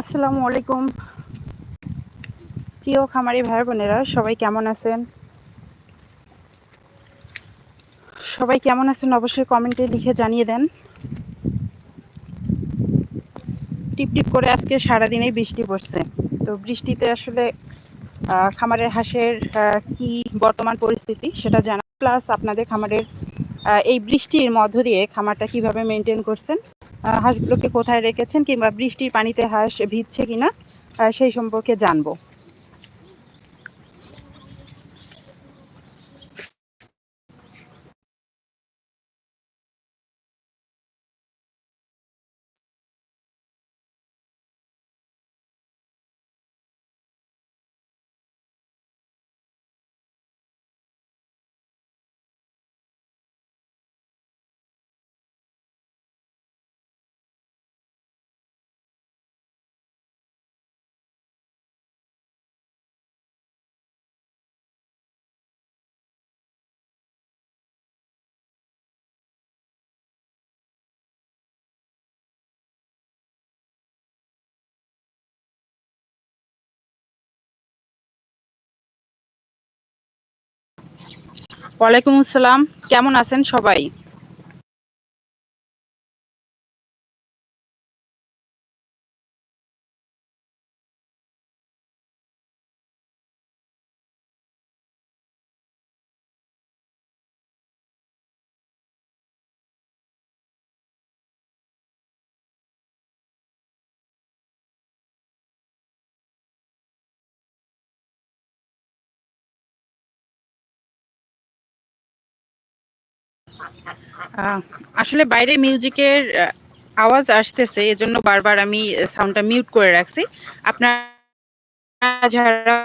আসসালামু আলাইকুম। প্রিয় খামারি ভাই বোনেরা, সবাই কেমন আছেন? সবাই কেমন আছেন অবশ্যই কমেন্টে লিখে জানিয়ে দেন। টিপ টিপ করে আজকে সারাদিনেই বৃষ্টি পড়ছে। তো বৃষ্টিতে আসলে খামারের হাঁসের কি বর্তমান পরিস্থিতি সেটা জানা। প্লাস আপনাদের খামারের এই বৃষ্টির মধ্য দিয়ে খামারটা কীভাবে মেনটেন করছেন হাঁসগুলোকে কোথায় রেখেছেন কিংবা বৃষ্টির পানিতে হাঁস ভিজছে কিনা সেই সম্পর্কে জানব। ওয়ালাইকুম আসসালাম। কেমন আছেন সবাই? আসলে বাইরে মিউজিকের আওয়াজ আসতেছে এজন্য বারবার আমি সাউন্ডটা মিউট করে রাখছি। আপনার যারা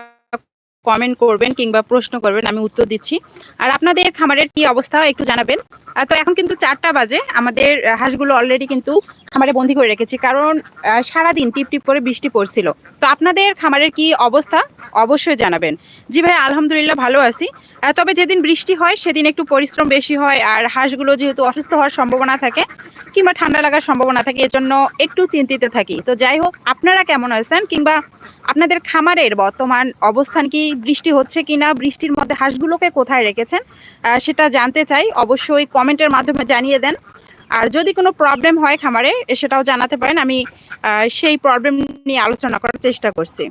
কমেন্ট করবেন কিংবা প্রশ্ন করবেন, আমি উত্তর দিচ্ছি। আর আপনাদের খামারের কি অবস্থা একটু জানাবেন। তো এখন কিন্তু চারটা বাজে। আমাদের হাঁসগুলো অলরেডি কিন্তু খামারে বন্দি করে রেখেছি। কারণ সারাদিন টিপ টিপ করে বৃষ্টি পড়ছিল। তো আপনাদের খামারের কি অবস্থা? অবশ্যই জানাবেন। জি ভাই, আলহামদুলিল্লাহ ভালো আছি। তবে যেদিন বৃষ্টি হয়, সেদিন একটু পরিশ্রম বেশি হয়। আর হাঁসগুলো যেহেতু অসুস্থ হওয়ার সম্ভাবনা থাকে কিংবা ঠান্ডা লাগার সম্ভাবনা থাকে, এজন্য একটু চিন্তিত থাকি। তো যাই হোক, আপনারা কেমন আছেন? কিংবা আপনাদের খামারের বর্তমান অবস্থান কি? বৃষ্টি হচ্ছে কি না বৃষ্টির মধ্যে হাঁসগুলোকে কোথায় রেখেছেন সেটা জানতে চাই। অবশ্যই কমেন্টের মাধ্যমে জানিয়ে দেন। আর যদি কোনো প্রবলেম হয় খামারে, সেটাও জানাতে পারেন। আমি সেই প্রবলেম নিয়ে আলোচনা করার চেষ্টা করছি।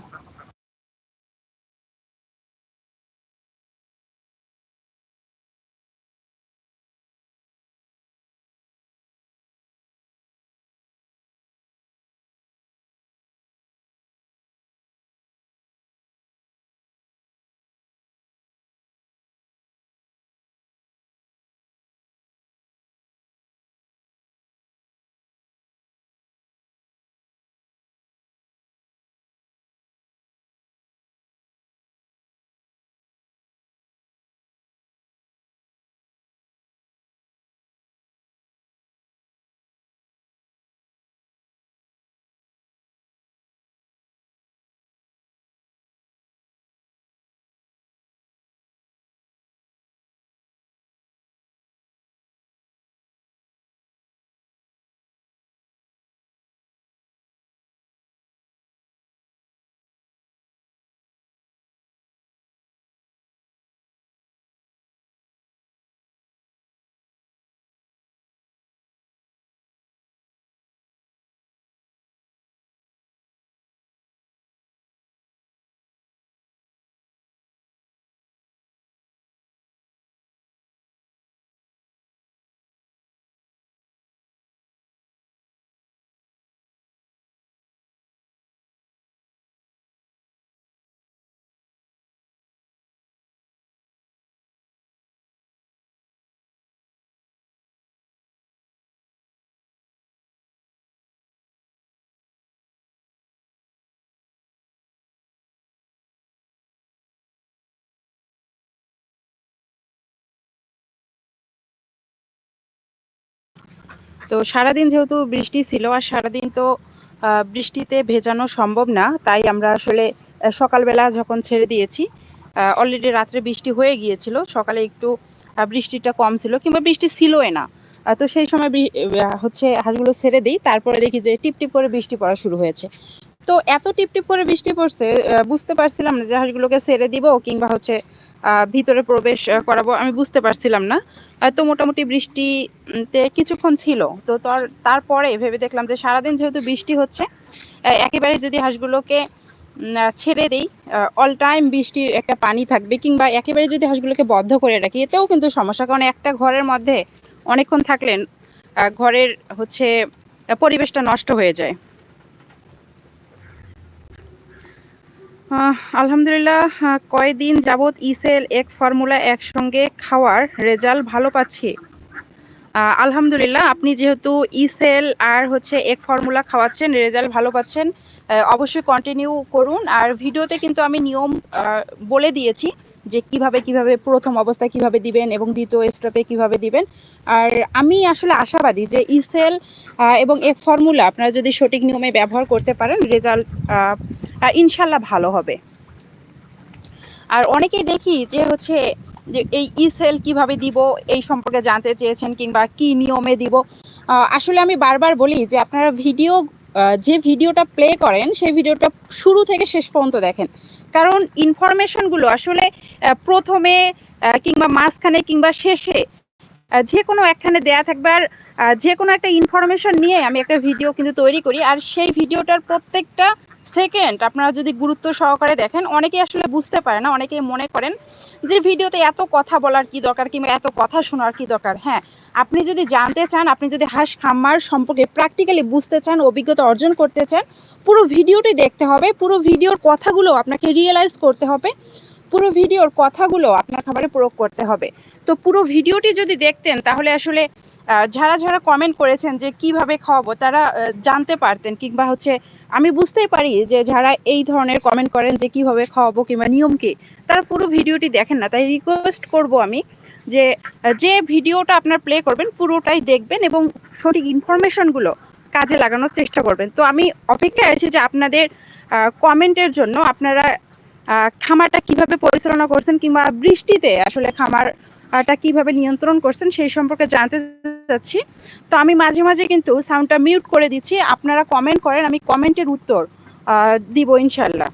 তো সারাদিন যেহেতু বৃষ্টি ছিল আর সারাদিন তো বৃষ্টিতে ভেজানো সম্ভব না, তাই আমরা আসলে সকালবেলা যখন ছেড়ে দিয়েছি অলরেডি রাত্রে বৃষ্টি হয়ে গিয়েছিল, সকালে একটু বৃষ্টিটা কম ছিল, কিংবা বৃষ্টি ছিলই না। তো সেই সময় হচ্ছে হাঁসগুলো ছেড়ে দিই, তারপরে দেখি যে টিপ টিপ করে বৃষ্টি পড়া শুরু হয়েছে। তো এত টিপ টিপ করে বৃষ্টি পড়ছে বুঝতে পারছিলাম না যে হাঁসগুলোকে ছেড়ে দিব, কিংবা হচ্ছে ভিতরে প্রবেশ করাবো, আমি বুঝতে পারছিলাম না। তো মোটামুটি বৃষ্টিতে কিছুক্ষণ ছিল। তো তার, তারপরে ভেবে দেখলাম যে সারাদিন যেহেতু বৃষ্টি হচ্ছে একেবারে যদি হাঁসগুলোকে ছেড়ে দিই অল টাইম বৃষ্টির একটা পানি থাকবে, কিংবা একেবারে যদি হাঁসগুলোকে বদ্ধ করে রাখি, এতেও কিন্তু সমস্যা। কারণ একটা ঘরের মধ্যে অনেকক্ষণ থাকলেন ঘরের হচ্ছে পরিবেশটা নষ্ট হয়ে যায়। আলহামদুলিল্লাহ আহ, কয়দিন যাবৎ ইসেল এক ফর্মুলা একসঙ্গে খাওয়ার রেজাল্ট ভালো পাচ্ছি। আলহামদুলিল্লাহ আপনি যেহেতু ইসেল আর হচ্ছে এক ফর্মুলা খাওয়াচ্ছেন রেজাল্ট ভালো পাচ্ছেন অবশ্যই কন্টিনিউ করুন। আর ভিডিওতে কিন্তু আমি নিয়ম বলে দিয়েছি যে কীভাবে কীভাবে প্রথম অবস্থায় কীভাবে দিবেন এবং দ্বিতীয় স্টেপে কীভাবে দিবেন। আর আমি আসলে আশাবাদী যে ইসেল এবং এক ফর্মুলা আপনারা যদি সঠিক নিয়মে ব্যবহার করতে পারেন রেজাল্ট ইনশাল্লাহ ভালো হবে। আর অনেকেই দেখি যে হচ্ছে যে এই ই সেল কীভাবে দিব, এই সম্পর্কে জানতে চেয়েছেন কিংবা কি নিয়মে দিব। আসলে আমি বারবার বলি যে আপনারা ভিডিও যে ভিডিওটা প্লে করেন, সেই ভিডিওটা শুরু থেকে শেষ পর্যন্ত দেখেন। কারণ ইনফরমেশনগুলো আসলে প্রথমে কিংবা মাঝখানে কিংবা শেষে যে কোনো একখানে দেয়া থাকবে। আর যে কোনো একটা ইনফরমেশন নিয়ে আমি একটা ভিডিও কিন্তু তৈরি করি। আর সেই ভিডিওটার প্রত্যেকটা সেকেন্ড আপনারা যদি গুরুত্ব সহকারে দেখেন, অনেকেই আসলে বুঝতে পারে না, অনেকেই মনে করেন যে ভিডিওতে এত কথা বলার কি দরকার কিংবা এত কথা শোনার কি দরকার। হ্যাঁ আপনি যদি জানতে চান, আপনি যদি হাঁস খামার সম্পর্কে প্র্যাকটিক্যালি বুঝতে চান, অভিজ্ঞতা অর্জন করতে চান, পুরো ভিডিওটি দেখতে হবে, পুরো ভিডিওর কথাগুলো আপনাকে রিয়েলাইজ করতে হবে, পুরো ভিডিওর কথাগুলো আপনার খাবারে প্রয়োগ করতে হবে। তো পুরো ভিডিওটি যদি দেখতেন, তাহলে আসলে যারা যারা কমেন্ট করেছেন যে কীভাবে খাওয়াবো, তারা জানতে পারতেন কিংবা হচ্ছে আমি বুঝতেই পারি যে যারা এই ধরনের কমেন্ট করেন যে কীভাবে খাওয়াবো কিংবা নিয়ম কি, তারা পুরো ভিডিওটি দেখেন না। তাই রিকোয়েস্ট করব আমি যে যে ভিডিওটা আপনার প্লে করবেন, পুরোটাই দেখবেন এবং সঠিক ইনফরমেশনগুলো কাজে লাগানোর চেষ্টা করবেন। তো আমি অপেক্ষায় আছি যে আপনাদের কমেন্টের জন্য আপনারা খামারটা কীভাবে পরিচালনা করছেন কিংবা বৃষ্টিতে আসলে খামারটা কীভাবে নিয়ন্ত্রণ করছেন সেই সম্পর্কে জানতে চাচ্ছি। তো আমি মাঝে মাঝে কিন্তু সাউন্ডটা মিউট করে দিচ্ছি। আপনারা কমেন্ট করেন, আমি কমেন্টের উত্তর দিব ইনশাল্লাহ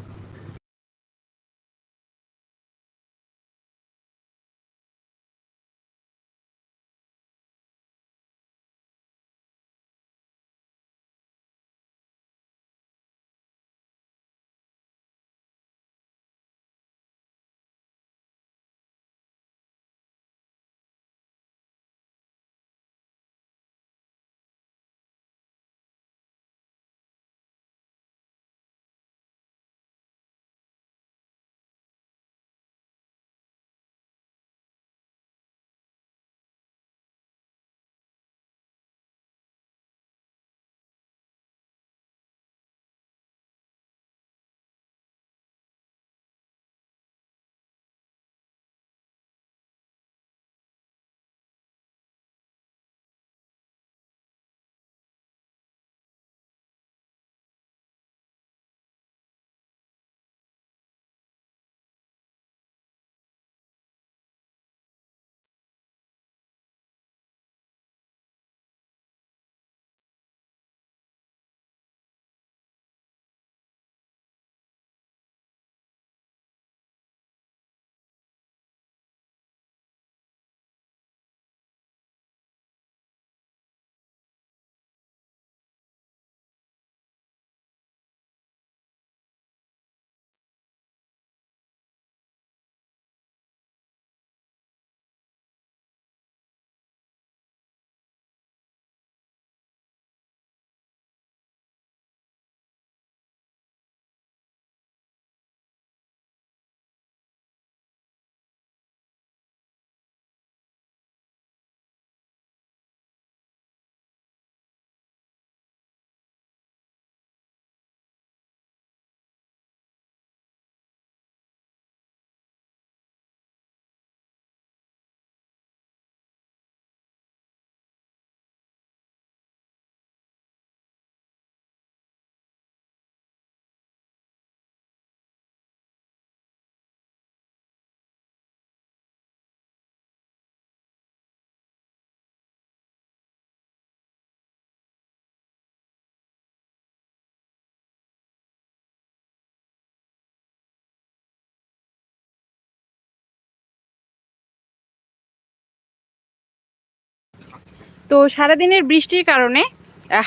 তো সারাদিনের বৃষ্টির কারণে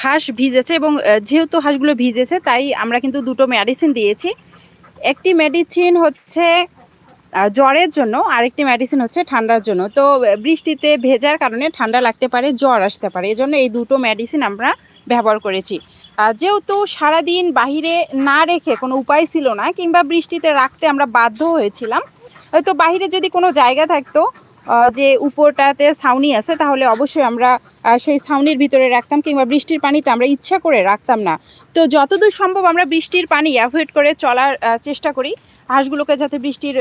হাঁস ভিজেছে এবং যেহেতু হাঁসগুলো ভিজেছে, তাই আমরা কিন্তু দুটো মেডিসিন দিয়েছি। একটি মেডিসিন হচ্ছে জ্বরের জন্য, আরেকটি মেডিসিন হচ্ছে ঠান্ডার জন্য। তো বৃষ্টিতে ভেজার কারণে ঠান্ডা লাগতে পারে, জ্বর আসতে পারে এই জন্য এই দুটো মেডিসিন আমরা ব্যবহার করেছি। যেহেতু সারাদিন বাহিরে না রেখে কোনো উপায় ছিল না, কিংবা বৃষ্টিতে রাখতে আমরা বাধ্য হয়েছিলাম, হয়তো বাহিরে যদি কোনো জায়গা থাকতো যে উপরটাতে ছাউনি আছে, তাহলে অবশ্যই আমরা সেই ছাউনির ভিতরে রাখতাম কিংবা বৃষ্টির পানিতে আমরা ইচ্ছা করে রাখতাম না। তো যতদূর সম্ভব আমরা বৃষ্টির পানি অ্যাভয়েড করে চলার চেষ্টা করি। হাঁসগুলোকে যাতে বৃষ্টির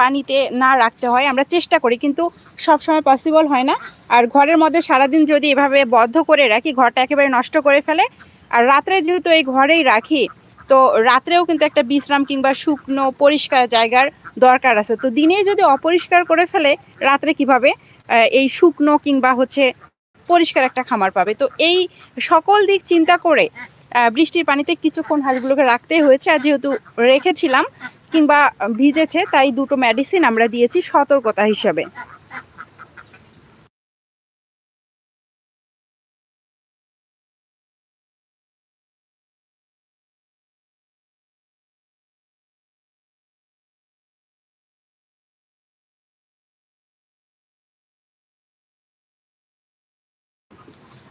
পানিতে না রাখতে হয়, আমরা চেষ্টা করি, কিন্তু সবসময় পসিবল হয় না। আর ঘরের মধ্যে সারাদিন যদি এভাবে বদ্ধ করে রাখি, ঘরটা একেবারে নষ্ট করে ফেলে। আর রাত্রে যেহেতু এই ঘরেই রাখি, তো রাত্রেও কিন্তু একটা বিশ্রাম কিংবা শুকনো, পরিষ্কার জায়গার দরকার আছে। তো দিনে যদি অপরিষ্কার করে ফেলে, রাত্রে কীভাবে এই শুকনো কিংবা হচ্ছে পরিষ্কার একটা খামার পাবে? তো এই সকল দিক চিন্তা করে বৃষ্টির পানিতে কিছুক্ষণ হাঁসগুলোকে রাখতেই হয়েছে। আর যেহেতু রেখেছিলাম কিংবা ভিজেছে, তাই দুটো মেডিসিন আমরা দিয়েছি সতর্কতা হিসাবে।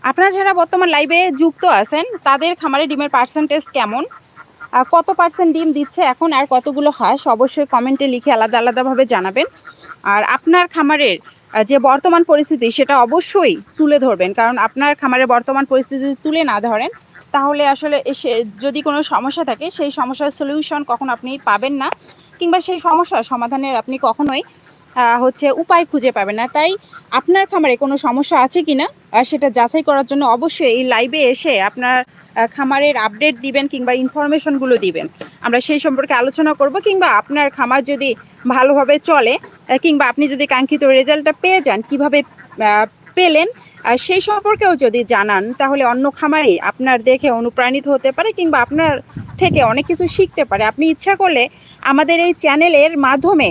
আপনারা যারা বর্তমান লাইভে যুক্ত আছেন, তাদের খামারে ডিমের পার্সেন্টেজ কেমন? কত পার্সেন্ট ডিম দিচ্ছে এখন আর কতগুলো হাঁস? অবশ্যই কমেন্টে লিখে আলাদা আলাদাভাবে জানাবেন। আর আপনার খামারের যে বর্তমান পরিস্থিতি, সেটা অবশ্যই তুলে ধরবেন। কারণ আপনার খামারের বর্তমান পরিস্থিতি তুলে না ধরেন, তাহলে আসলে এসে যদি কোনো সমস্যা থাকে, সেই সমস্যার সলিউশন কখন আপনি পাবেন না। কিংবা সেই সমস্যার সমাধানের আপনি কখনোই হচ্ছে উপায় খুঁজে পাবে না। তাই আপনার খামারে কোনো সমস্যা আছে কি না সেটা যাচাই করার জন্য অবশ্যই এই লাইভে এসে আপনার খামারের আপডেট দিবেন কিংবা ইনফরমেশনগুলো দিবেন। আমরা সেই সম্পর্কে আলোচনা করব কিংবা আপনার খামার যদি ভালোভাবে চলে কিংবা আপনি যদি কাঙ্ক্ষিত রেজাল্টটা পেয়ে যান, কীভাবে পেলেন সেই সম্পর্কেও যদি জানান, তাহলে অন্য খামারে আপনার দেখে অনুপ্রাণিত হতে পারে কিংবা আপনার থেকে অনেক কিছু শিখতে পারে। আপনি ইচ্ছা করলে আমাদের এই চ্যানেলের মাধ্যমে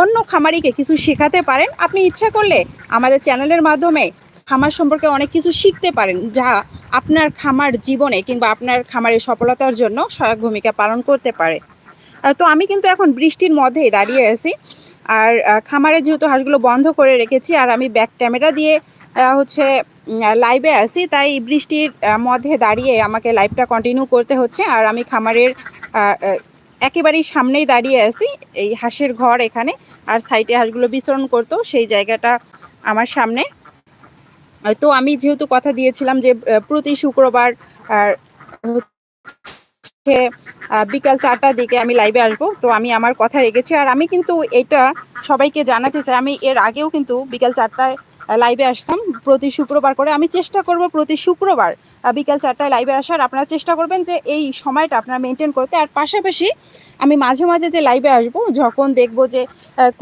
অন্য খামারিকে কিছু শেখাতে পারেন। আপনি ইচ্ছা করলে আমাদের চ্যানেলের মাধ্যমে খামার সম্পর্কে অনেক কিছু শিখতে পারেন, যা আপনার খামার জীবনে কিংবা আপনার খামারের সফলতার জন্য সহায়ক ভূমিকা পালন করতে পারে। তো আমি কিন্তু এখন বৃষ্টির মধ্যেই দাঁড়িয়ে আছি। আর খামারে যেহেতু হাঁসগুলো বন্ধ করে রেখেছি, আর আমি ব্যাক ক্যামেরা দিয়ে হচ্ছে লাইভে আছি, তাই বৃষ্টির মধ্যে দাঁড়িয়ে আমাকে লাইভটা কন্টিনিউ করতে হচ্ছে। আর আমি খামারের একেবারেই সামনেই দাঁড়িয়ে আছি, এই হাঁসের ঘর এখানে। আর সাইডে হাঁসগুলো বিচরণ করতো, সেই জায়গাটা আমার সামনে। তো আমি যেহেতু কথা দিয়েছিলাম যে প্রতি শুক্রবার, আর বিকাল চারটার দিকে আমি লাইভে আসব। তো আমি আমার কথা রেখেছি, আর আমি কিন্তু এটা সবাইকে জানাতে চাই। আমি এর আগেও কিন্তু বিকাল চারটায় লাইভে আসতাম। প্রতি শুক্রবার করে আমি চেষ্টা করব প্রতি শুক্রবার বিকাল চারটায় লাইভে আসার আপনারা চেষ্টা করবেন যে এই সময়টা আপনারা মেনটেন করতে। আর পাশাপাশি আমি মাঝে মাঝে যে লাইভে আসব, যখন দেখব যে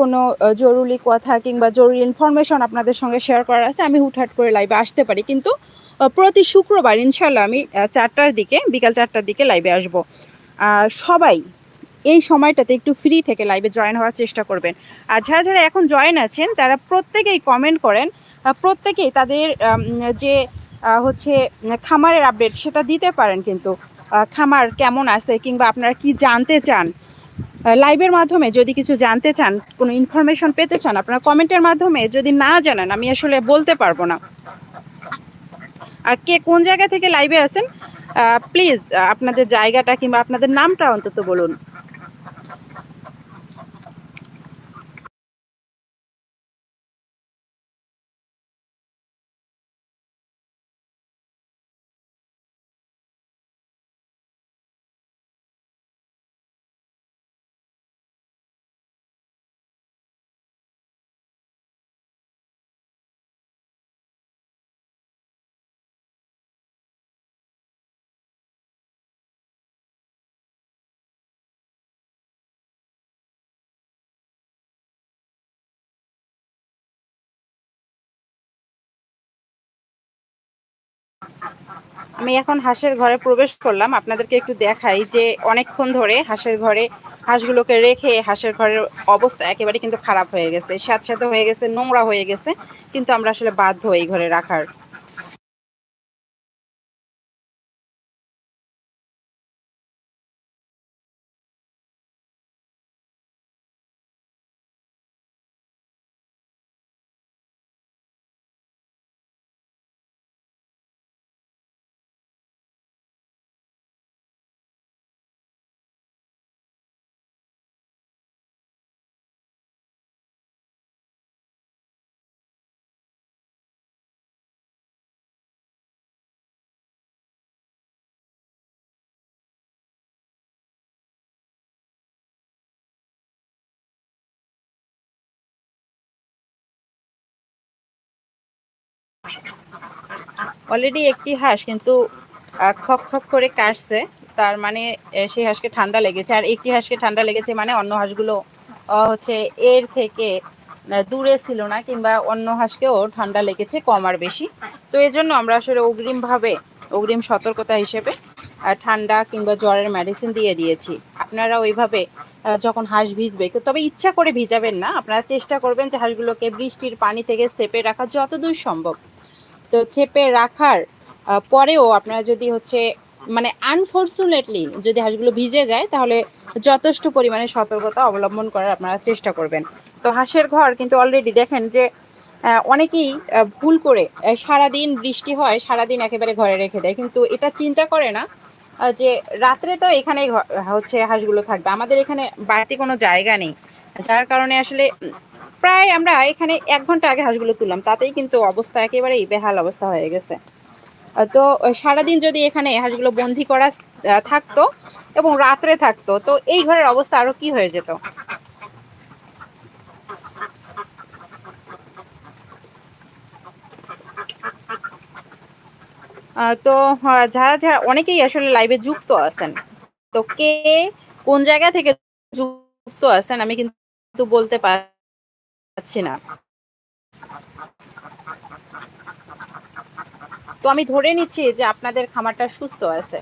কোনো জরুরি কথা কিংবা জরুরি ইনফরমেশন আপনাদের সঙ্গে শেয়ার করার আছে, আমি হুটহাট করে লাইভে আসতে পারি। কিন্তু প্রতি শুক্রবার ইনশাল্লাহ আমি চারটার দিকে, বিকাল চারটার দিকে লাইভে আসব। সবাই এই সময়টাতে একটু ফ্রি থেকে লাইভে জয়েন হওয়ার চেষ্টা করবেন। আর যারা যারা এখন জয়েন আছেন, তারা প্রত্যেকেই কমেন্ট করেন। প্রত্যেকেই তাদের যে হচ্ছে খামারের আপডেট সেটা দিতে পারেন কিন্তু খামার কেমন আছে কিংবা আপনারা কি জানতে চান? লাইভের মাধ্যমে যদি কিছু জানতে চান, কোনো ইনফরমেশন পেতে চান, আপনারা কমেন্টের মাধ্যমে যদি না জানান, আমি আসলে বলতে পারব না। আর কে কোন জায়গা থেকে লাইভে আছেন প্লিজ আপনাদের জায়গাটা কিংবা আপনাদের নামটা অন্তত বলুন। আমি এখন হাঁসের ঘরে প্রবেশ করলাম। আপনাদেরকে একটু দেখাই যে অনেকক্ষণ ধরে হাঁসের ঘরে হাঁসগুলোকে রেখে হাঁসের ঘরের অবস্থা একেবারে কিন্তু খারাপ হয়ে গেছে স্যাঁতস্যাঁতে হয়ে গেছে, নোংরা হয়ে গেছে। কিন্তু আমরা আসলে বাধ্য এই ঘরে রাখার অলরেডি একটি হাঁস কিন্তু খপ খপ করে কাশছে তার মানে সেই হাঁসকে ঠান্ডা লেগেছে। আর একটি হাঁসকে ঠান্ডা লেগেছে মানে অন্য হাঁসগুলো হচ্ছে এর থেকে দূরে ছিল না, কিংবা অন্য হাঁসকেও ঠান্ডা লেগেছে কম আর বেশি। তো এই জন্য আমরা আসলে অগ্রিমভাবে, অগ্রিম সতর্কতা হিসেবে ঠান্ডা কিংবা জ্বরের মেডিসিন দিয়ে দিয়েছি। আপনারা ওইভাবে যখন হাঁস ভিজবে, তবে ইচ্ছা করে ভিজাবেন না। আপনারা চেষ্টা করবেন যে হাঁসগুলোকে বৃষ্টির পানি থেকে সেপে রাখা যতদূর সম্ভব। তো চেপে রাখার পরেও আপনারা যদি হচ্ছে মানে আনফর্চুনেটলি যদি হাঁসগুলো ভিজে যায়, তাহলে যথেষ্ট পরিমাণে সতর্কতা অবলম্বন করার আপনারা চেষ্টা করবেন। তো হাঁসের ঘর কিন্তু অলরেডি দেখেন যে অনেকেই ভুল করে সারাদিন বৃষ্টি হয়, সারাদিন একেবারে ঘরে রেখে দেয়। কিন্তু এটা চিন্তা করে না যে রাত্রে তো এখানেই হচ্ছে হাঁসগুলো থাকবে। আমাদের এখানে বাড়তি কোনো জায়গা নেই। যার কারণে আসলে প্রায় আমরা এখানে এক ঘণ্টা আগে হাঁসগুলো তুললাম তাতেই কিন্তু অবস্থা একেবারেই বেহাল অবস্থা হয়ে গেছে। তো সারাদিন যদি এখানে হাঁসগুলো বন্দি করা থাকতো এবং রাত্রে থাকতো তো এই ঘরের অবস্থা আরও কি হয়ে যেত? তো আহ, যারা যারা অনেকেই আসলে লাইভে যুক্ত আছেন তো কে কোন জায়গা থেকে যুক্ত আছেন আমি কিন্তু বলতে না। তো আমি ধরে নিচ্ছি যে আপনাদের খামারটা সুস্থ আছে।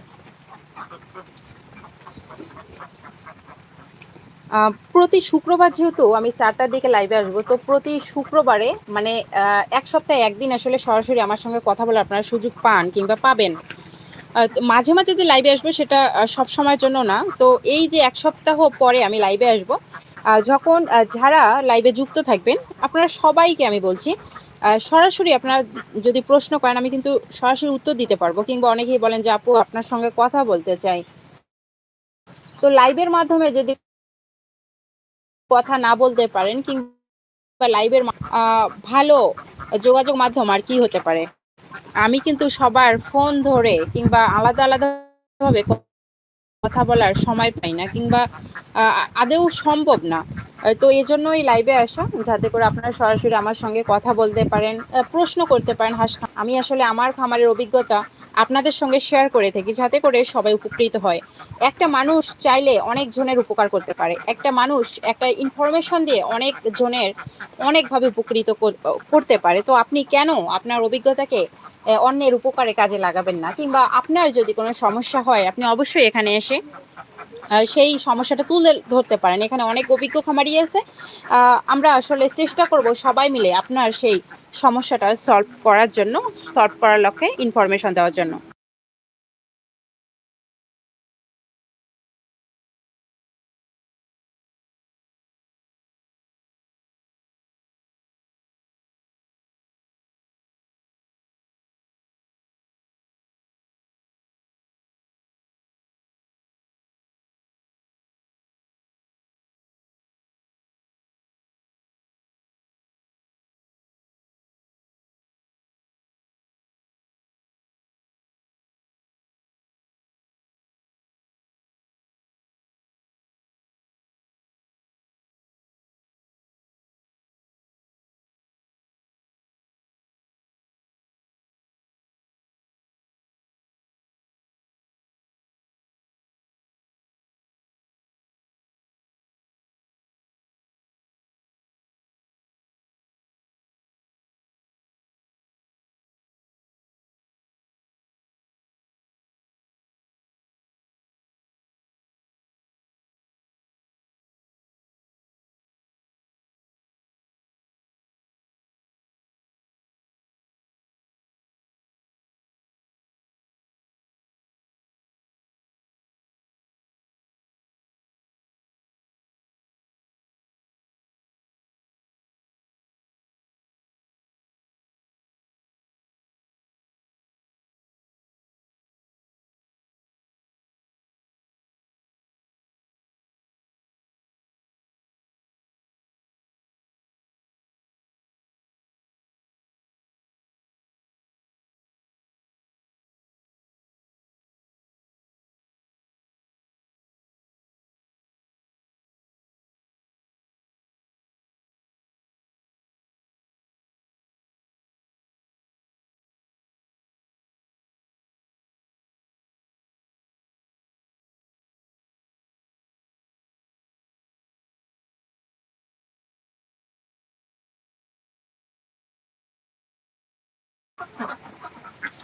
প্রতি শুক্রবার যেহেতু আমি চারটার দিকে লাইভে আসব, তো প্রতি শুক্রবারে মানে এক সপ্তাহে একদিন আসলে সরাসরি আমার সঙ্গে কথা বলে আপনারা সুযোগ পান কিংবা পাবেন। মাঝে মাঝে যে লাইভে আসব সেটা সব সময়ের জন্য না। তো এই যে এক সপ্তাহ পরে আমি লাইভে আসব যখন যারা লাইভে যুক্ত থাকবেন, আপনারা সবাইকে আমি বলছি সরাসরি আপনারা যদি প্রশ্ন করেন, আমি কিন্তু সরাসরি উত্তর দিতে পারব। কিংবা অনেকেই বলেন যে, আপু, আপনার সঙ্গে কথা বলতে চাই। তো লাইভের মাধ্যমে যদি কথা না বলতে পারেন, কিংবা লাইভের ভালো যোগাযোগ মাধ্যম আর কি হতে পারে? আমি কিন্তু সবার ফোন ধরে কিংবা আলাদা আলাদা ভাবে কথা বলার সময় পাই না কিংবা আদেও সম্ভব না। তো এই জন্যই লাইভে আসা, যাতে করে আপনারা সরাসরি আমার সঙ্গে কথা বলতে পারেন প্রশ্ন করতে পারেন হাস আমি আসলে আমার খামারের অভিজ্ঞতা আপনাদের সঙ্গে শেয়ার করে থাকি, যাতে করে সবাই উপকৃত হয়। একটা মানুষ চাইলে অনেক জনের উপকার করতে পারে। একটা মানুষ একটা ইনফরমেশন দিয়ে অনেক জনের অনেকভাবে উপকৃত করতে পারে। তো আপনি কেন আপনার অভিজ্ঞতাকে অন্যের উপকারে কাজে লাগাবেন না। কিংবা আপনার যদি কোনো সমস্যা হয়, আপনি অবশ্যই এখানে এসে সেই সমস্যাটা তুলে ধরতে পারেন। এখানে অনেক অভিজ্ঞ খামারি আছে। আমরা আসলে চেষ্টা করব সবাই মিলে আপনার সেই সমস্যাটা সলভ করার জন্য সলভ করার লক্ষ্যে ইনফরমেশন দেওয়ার জন্য।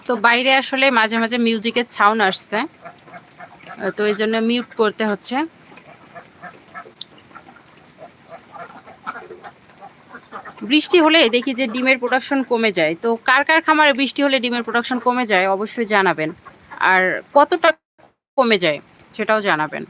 তো বাইরে আসলে মাঝে মাঝে মিউজিকের সাউন্ড আসছে। তো এই জন্য মিউট করতে হচ্ছে। বৃষ্টি হলে দেখি যে ডিমের প্রোডাকশন কমে যায়। তো কার কার খামারে বৃষ্টি হলে ডিমের প্রোডাকশন কমে যায়, অবশ্যই জানাবেন। আর কতটা কমে যায়, সেটাও জানাবেন।